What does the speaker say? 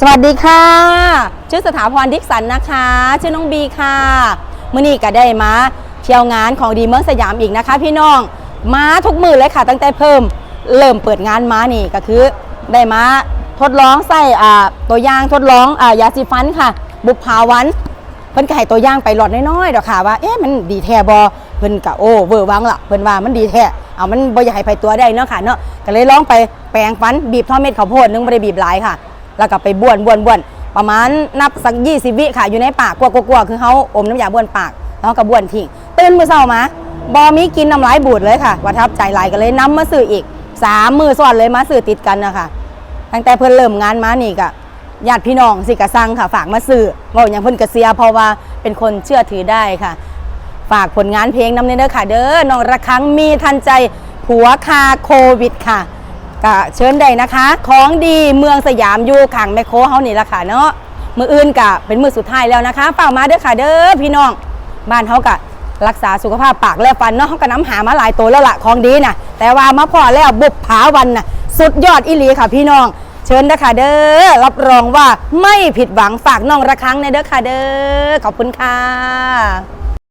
สวัสดีค่ะ ชื่อสถาพรดิกสันนะคะ ชื่อน้องบีค่ะมื่อนี้ก็ได้มาเที่ยวงานของดีเมืองสยามอีกนะคะ พี่น้องมาทุกมือเลยค่ะ ตั้งแต่เพิ่มเริ่มเปิดงานมานี่ก็คือได้มาทดลองใส่อ่าตัวย่างทดลองอ่ายาสีฟันค่ะ บุพาวันเพิ่นก็ให้ตัวย่างไปหลอดน้อยๆดอกค่ะว่าเอ๊ะมันดีแท้บ่เพิ่นก็โอ้เวอร์วังละเพิ่นว่ามันดีแท้เอามันบ่อยากให้ไปตัวได้เนาะค่ะเนาะก็เลยลองไปแปรงฟันบีบท่อเม็ดข้าวโพดนึงบ่ได้บีบหลายค่ะ แล้วก็ไปบ้วนบ้วนบ้วนประมาณนับสัก20วิค่ะอยู่ในปากกลัวๆๆคือเฮาอมน้ำยาบ้วนปากแล้วก็บ้วนทิ้งตื่นมือเช้ามาบ่มีกินน้ำลายบูดเลยค่ะประทับใจหลายก็เลยนำมาซื้ออีกสามมือซ้อนเลยมาซื้อติดกันนะคะตั้งแต่เพิ่นเริ่มงานมานี่ก็ญาติพี่น้องสิกะสั่งค่ะ ฝากมาซื้อว่าอย่างเพิ่นกะเสียเพราะว่าเป็นคนเชื่อถือได้ค่ะ ฝากผลงานเพลงน้ำเนเด้อค่ะ เด้อน้องระคังมีทันใจผัวคาโควิดค่ะ ก็เชิญได้นะคะ ของดีเมืองสยามอยู่ขังแมคโครเฮานี่ละค่ะเนาะมืออื่นกะเป็นมือสุดท้ายแล้วนะคะฝามาเด้อค่ะเด้อพี่น้องบ้านเฮากะรักษาสุขภาพปากและฟันเนาะเฮาก็น้ำหามาหลายตัวแล้วละของดีน่ะ แต่ว่ามาพอแล้วบุบผาวันน่ะสุดยอดอีหลีค่ะ พี่น้อง เชิญนะคะเด้อรับรองว่าไม่ผิดหวังฝากน้องระคังในเด้อค่ะเด้อขอบคุณค่ะ